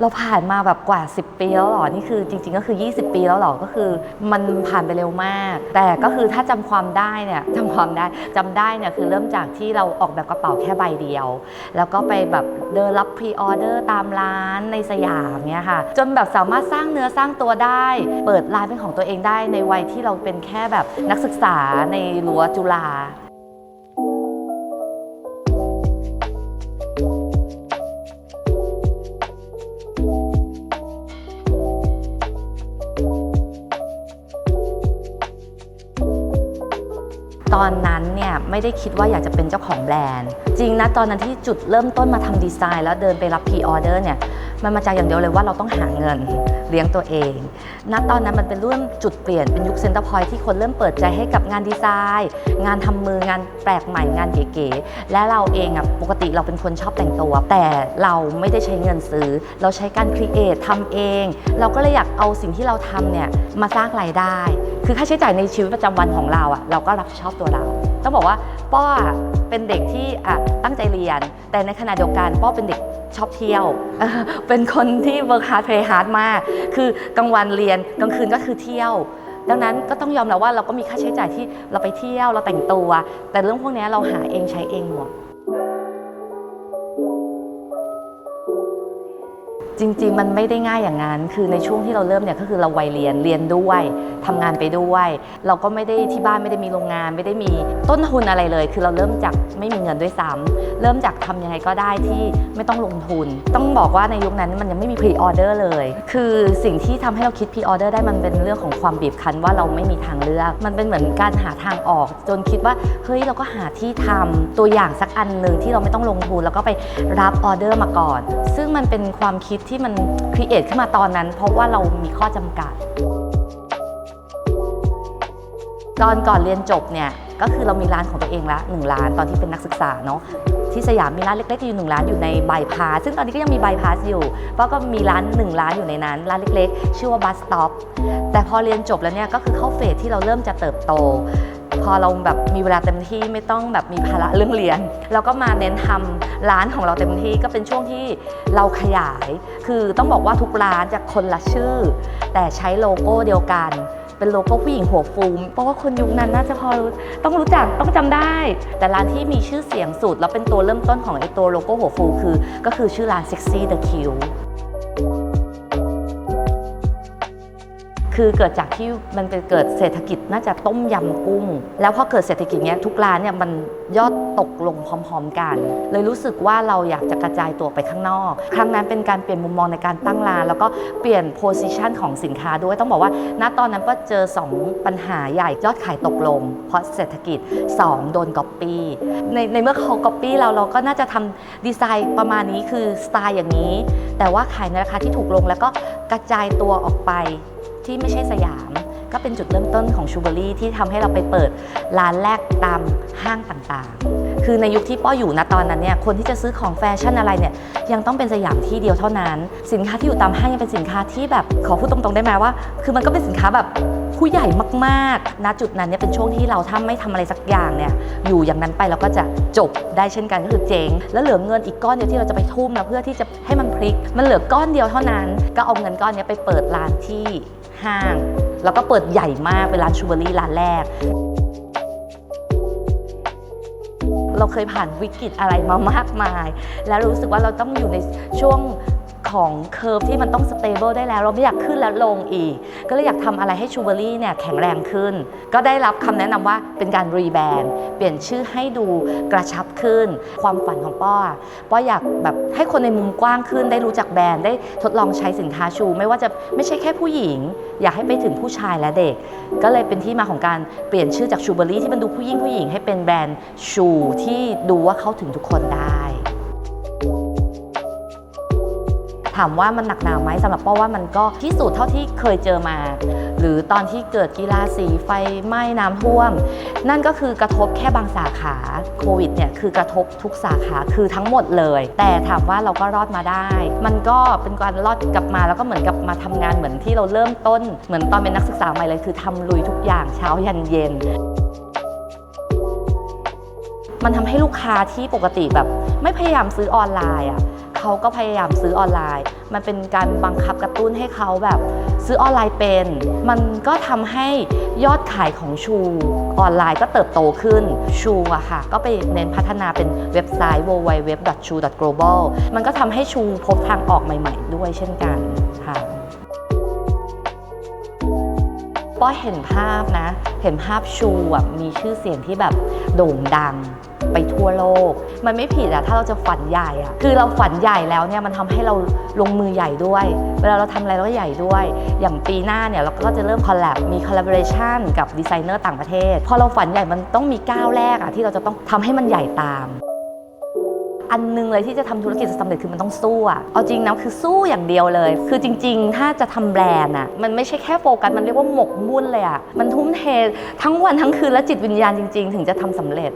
เราผ่านมาแบบกว่า 10 ปีแล้วหรอ นี่คือจริง ๆ ก็คือ 20 ปีแล้วหรอ ก็คือมันผ่านไปเร็วมาก แต่ก็คือถ้าจำความได้เนี่ยจำความได้จำได้เนี่ยคือเริ่มจากที่เราออกแบบกระเป๋าแค่ใบเดียว แล้วก็ไปแบบเดินรับพรีออเดอร์ตามร้านในสยามเนี่ยค่ะ จนแบบสามารถสร้างเนื้อสร้างตัวได้ เปิดร้านเป็นของตัวเองได้ในวัยที่เราเป็นแค่แบบนักศึกษาในรั้วจุฬา อนนั้นเนี่ยไม่ได้คิดว่าอยากจะเป็นเจ้าของแบรนด์ จริงนะตอนนั้นที่จุดเริ่มต้นมาทำดีไซน์ แล้วเดินไปรับพรีออเดอร์เนี่ยมันมาจากอย่างเดียวเลยว่าเราต้องหาเงินเลี้ยงตัวเอง ณตอนนั้นมันเป็นเรื่องจุดเปลี่ยนเป็นยุคเซ็นเตอร์พอยที่คนเริ่มเปิดใจให้กับงานดีไซน์ งานทำมืองานแปลกใหม่งานเก๋ๆและเราเองอะปกติเราเป็นคนชอบแต่งตัว แต่เราไม่ได้ใช้เงินซื้อ เราใช้การครีเอททำเอง เราก็เลยอยากเอาสิ่งที่เราทำเนี่ย มาสร้างรายได้ คือค่าใช้จ่ายในชีวิตประจำวันของเราอะเราก็รับผิดชอบตัวเรา ต้องบอกว่าป้อเป็นเด็กที่ตั้งใจเรียน แต่ในขณะเดียวกันป้อเป็นเด็กชอบเที่ยว เป็นคนที่ work hard play hard มาก คือกลางวันเรียนกลางคืนก็คือเที่ยว ดังนั้นก็ต้องยอมรับว่าเราก็มีค่าใช้จ่ายที่เราไปเที่ยวเราแต่งตัว แต่เรื่องพวกนี้เราหาเองใช้เองหมด จริง ๆ มันไม่ได้ง่ายอย่างนั้น คือในช่วงที่เราเริ่มเนี่ยก็คือเราวัยเรียนเรียนด้วยทำงานไปด้วย เราก็ไม่ได้ที่บ้านไม่ได้มีโรงงาน ไม่ได้มีต้นทุนอะไรเลย คือเราเริ่มจากไม่มีเงินด้วยซ้ำเริ่มจากทำยังไงก็ได้ที่ไม่ต้องลงทุน ต้องบอกว่าในยุคนั้นมันยังไม่มีพรีออเดอร์เลย คือสิ่งที่ทำให้เราคิดพรีออเดอร์ได้มันเป็นเรื่องของความบีบคั้นว่าเราไม่มีทางเลือก มันเป็นเหมือนการหาทางออก จนคิดว่าเฮ้ยเราก็หาที่ทำตัวอย่างสักอันหนึ่งที่เราไม่ต้องลงทุนแล้วก็ไปรับออเดอร์มาก่อน ซึ่งมันเป็นความคิดที่ที่มันครีเอทขึ้นมาตอนนั้น เพราะว่าเรามีข้อจำกัด ตอนก่อนเรียนจบเนี่ยก็คือเรามีร้านของตัวเองละหนึ่งร้านตอนที่เป็นนักศึกษาเนาะที่สยามมีร้านเล็กๆอยู่หนึ่งร้านอยู่ในบายพาสซึ่งตอนนี้ก็ยังมีบายพาสอยู่เพราะก็มีร้านหนึ่งร้านอยู่ในนั้น ร้านเล็กๆ ชื่อว่าบัสต็อปแต่พอเรียนจบแล้วเนี่ยก็คือเข้าเฟสที่เราเริ่มจะเติบโต พอเราแบบมีเวลาเต็มที่ไม่ต้องแบบมีภาระเรื่องเรียนเราก็มาเน้นทำร้านของเราเต็มที่ก็เป็นช่วงที่เราขยาย คือต้องบอกว่าทุกร้านจะคนละชื่อ แต่ใช้โลโก้เดียวกัน เป็นโลโก้ผู้หญิงหัวฟูมเพราะว่าคนยุคนั้นน่าจะพอรู้ต้องรู้จักต้องจำได้ แต่ร้านที่มีชื่อเสียงสุดแล้วเป็นตัวเริ่มต้นของไอตัวโลโก้หัวฟู คือ ก็คือชื่อร้าน Sexy the Q คือเกิดจากที่มันเป็นเกิดเศรษฐกิจน่าจะต้มยำกุ้ง แล้วพอเกิดเศรษฐกิจเนี้ยทุกร้านเนี่ยมันยอดตกลงพร้อม ๆ กัน เลยรู้สึกว่าเราอยากจะกระจายตัวไปข้างนอก ครั้งนั้นเป็นการเปลี่ยนมุมมองในการตั้งร้าน แล้วก็เปลี่ยนโพซิชันของสินค้าด้วยต้องบอกว่า ณตอนนั้นก็เจอ 2 ปัญหาใหญ่ยอดขายตกลง เพราะเศรษฐกิจ 2 โดนก๊อปปี้ในในเมื่อเขาก๊อปปี้เราเราก็น่าจะทำดีไซน์ประมาณนี้คือสไตล์อย่างนี้ แต่ว่าขายในราคาที่ถูกลงแล้วก็กระจายตัวออกไป ที่ไม่ใช่สยาม ก็เป็นจุดเริ่มต้นของชูเบอรี่ที่ทำให้เราไปเปิดร้านแรกตามห้างต่างๆ คือในยุคที่ป้ออยู่นะตอนนั้นเนี่ยคนที่จะซื้อของแฟชั่นอะไรเนี่ยยังต้องเป็นสยามที่เดียวเท่านั้น สินค้าที่อยู่ตามห้างยังเป็นสินค้าที่แบบขอพูดตรงๆได้ไหมว่า คือมันก็เป็นสินค้าแบบผู้ใหญ่มากๆณจุดนั้นเนี่ยเป็นช่วงที่เราถ้าไม่ทำอะไรสักอย่างเนี่ยอยู่อย่างนั้นไปเราก็จะจบได้เช่นกันก็คือเจ๊งแล้วเหลือเงินอีกก้อนเดียวที่เราจะไปทุ่มนะเพื่อที่จะให้มันพลิก มันเหลือก้อนเดียวเท่านั้น ก็เอาเงินก้อนนี้ไปเปิดร้านที่ห้าง แล้วก็เปิดใหญ่มากเป็นร้านชูเบอรี่ร้านแรก เราเคยผ่านวิกฤตอะไรมามากมาย แล้วรู้สึกว่าเราต้องอยู่ในช่วง ของเคอร์ฟที่มันต้องสเตเบิลได้แล้ว เราไม่อยากขึ้นและลงอีก ก็เลยอยากทำอะไรให้ชูเบอรี่เนี่ยแข็งแรงขึ้น ก็ได้รับคำแนะนำว่าเป็นการรีแบรนด์เปลี่ยนชื่อให้ดูกระชับขึ้น ความฝันของป้อป้ออยากแบบให้คนในมุมกว้างขึ้น ได้รู้จักแบรนด์ได้ทดลองใช้สินค้าชู ไม่ว่าจะไม่ใช่แค่ผู้หญิง อยากให้ไปถึงผู้ชายและเด็ก ก็เลยเป็นที่มาของการเปลี่ยนชื่อจากชูเบอรี่ที่มันดูผู้หญิงผู้หญิงให้เป็นแบรนด์ชูที่ดูว่าเข้าถึงทุกคนได้ ถามว่ามันหนักหนาไหมสำหรับป้อว่ามันก็ที่สุดเท่าที่เคยเจอมา หรือตอนที่เกิดกีฬาสีไฟไหม้น้ำท่วม นั่นก็คือกระทบแค่บางสาขาโควิดเนี่ยคือกระทบทุกสาขาคือทั้งหมดเลย แต่ถามว่าเราก็รอดมาได้ มันก็เป็นการรอดกลับมาแล้วก็เหมือนกับมาทำงานเหมือนที่เราเริ่มต้น เหมือนตอนเป็นนักศึกษาใหม่เลยคือทำลุยทุกอย่างเช้ายันเย็น มันทำให้ลูกค้าที่ปกติแบบ ไม่พยายามซื้อออนไลน์อะ เขาก็พยายามซื้อออนไลน์ มันเป็นการบังคับกระตุ้นให้เขาแบบซื้อออนไลน์เป็น มันก็ทำให้ยอดขายของชูออนไลน์ก็เติบโตขึ้นชูอะค่ะ ก็ไปเน้นพัฒนาเป็นเว็บไซต์ www.chu.global มันก็ทำให้ชูพบทางออกใหม่ ๆ ด้วยเช่นกันค่ะป้อเห็นภาพนะ เห็นภาพชูแบบมีชื่อเสียงที่แบบโด่งดัง ไปทั่วโลก มันไม่ผิดอะถ้าเราจะฝันใหญ่อะคือเราฝันใหญ่แล้วเนี่ยมันทำให้เราลงมือใหญ่ด้วย เวลาเราทำอะไรเราก็ใหญ่ด้วย อย่างปีหน้าเนี่ยเราก็จะเริ่มคอลแลบมีคอลลาบอร์เรชันกับดีไซเนอร์ต่างประเทศ พอเราฝันใหญ่มันต้องมีก้าวแรกอะที่เราจะต้องทำให้มันใหญ่ตามอันหนึงเลยที่จะทำธุรกิจสำเร็จคือมันต้องสู้อะเอาจริงนะคือสู้อย่างเดียวเลย คือจริง ๆ ถ้าจะทำแบรนด์อะมันไม่ใช่แค่โฟกัส มันเรียกว่าหมกมุ่นเลยอะมันทุ่มเททั้งวันทั้งคืนและจิตวิญญาณจริง ๆ ถึงจะทำสำเร็จ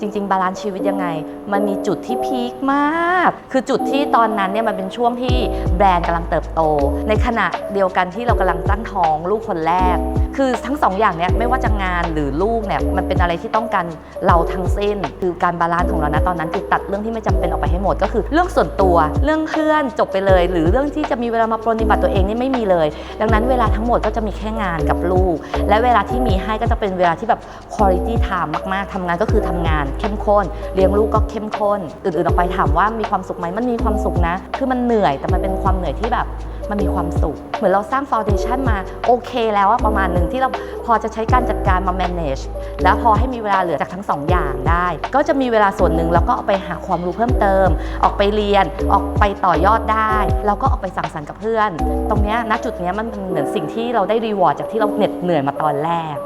จริง ๆ บาลานซ์ชีวิตยังไง มันมีจุดที่พีคมาก คือจุดที่ตอนนั้นเนี่ยมันเป็นช่วงที่แบรนด์กำลังเติบโต ในขณะเดียวกันที่เรากำลังตั้งท้องลูกคนแรก คือทั้งสองอย่างเนี่ยไม่ว่าจะงานหรือลูกเนี่ยมันเป็นอะไรที่ต้องการเราทั้งสิ้น คือการบาลานซ์ของเรานะตอนนั้นคือตัดเรื่องที่ไม่จำเป็นออกไปให้หมด ก็คือเรื่องส่วนตัว เรื่องเพื่อนจบไปเลย หรือเรื่องที่จะมีเวลามาปรนนิบัติตัวเองนี่ไม่มีเลย ดังนั้นเวลาทั้งหมดก็จะมีแค่งานกับลูก และเวลาที่มีให้ก็จะเป็นเวลาที่แบบ quality time มาก ๆทำงานก็คือทำงานเข้มข้น เลี้ยงลูกก็เข้มข้น อื่นๆออกไปถามว่ามีความสุขไหมมันมีความสุขนะ คือมันเหนื่อยแต่มันเป็นความเหนื่อยที่แบบมันมีความสุข เหมือนเราสร้างฟ u n เดชันมาโอเคแล้วประมาณหนึ่งที่เราพอจะใช้การจัดการมา manage แล้วพอให้มีเวลาเหลือจากทั้งสองอย่างได้ ก็จะมีเวลาส่วนหนึ่งแล้วก็เอาไปหาความรู้เพิ่มเติม ออกไปเรียนออกไปต่อยอดได้ แล้วก็ออกไปสังสรรค์กับเพื่อน ตรงนี้ณจุดนี้มันเป็นเหมือนสิ่งที่เราได้รีวอร์ดจากที่เราเหน็ดเหนื่อยมาตอนแรก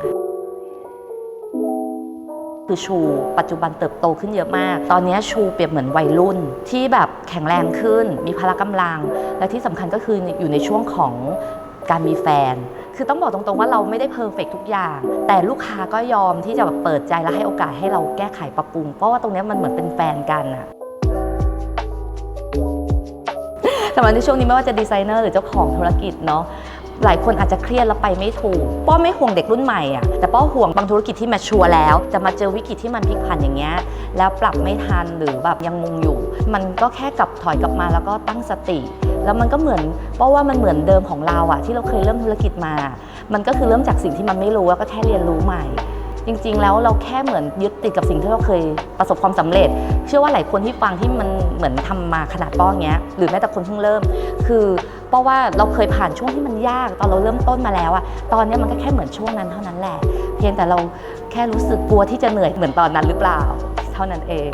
คือชูปัจจุบันเติบโตขึ้นเยอะมาก ตอนนี้ชูเปรียบเหมือนวัยรุ่นที่แบบแข็งแรงขึ้น มีพละกำลัง และที่สำคัญก็คืออยู่ในช่วงของการมีแฟน คือต้องบอกตรงๆว่าเราไม่ได้เพอร์เฟกทุกอย่าง แต่ลูกค้าก็ยอมที่จะแบบเปิดใจและให้โอกาสให้เราแก้ไขปรับปรุง เพราะว่าตรงนี้มันเหมือนเป็นแฟนกันอะสำหรับในช่วงนี้ไม่ว่าจะดีไซเนอร์หรือเจ้าของธุรกิจเนาะ หลายคนอาจจะเครียดแล้วไปไม่ถูกป้อไม่ห่วงเด็กรุ่นใหม่อะแต่ป้อห่วงบางธุรกิจที่มาชัวร์แล้ว จะมาเจอวิกฤตที่มันพลิกผันอย่างเงี้ยแล้วปรับไม่ทันหรือแบบยังงงอยู่ มันก็แค่กลับถอยกลับมาแล้วก็ตั้งสติแล้วมันก็เหมือนป้อว่ามันเหมือนเดิมของเราอะที่เราเคยเริ่มธุรกิจมา มันก็คือเริ่มจากสิ่งที่มันไม่รู้แล้วก็แค่เรียนรู้ใหม่ จริง ๆ แล้วเราแค่เหมือนยึดติดกับสิ่งที่เราเคยประสบความสำเร็จ เชื่อว่าหลายคนที่ฟังที่มันเหมือนทำมาขนาดป้องเงี้ยหรือแม้แต่คนเพิ่งเริ่ม คือ เพราะว่าเราเคยผ่านช่วงที่มันยากตอนเราเริ่มต้นมาแล้วอะตอนนี้มันก็แค่เหมือนช่วงนั้นเท่านั้นแหละ เพียงแต่เราแค่รู้สึกกลัวที่จะเหนื่อยเหมือนตอนนั้นหรือเปล่า เท่านั้นเอง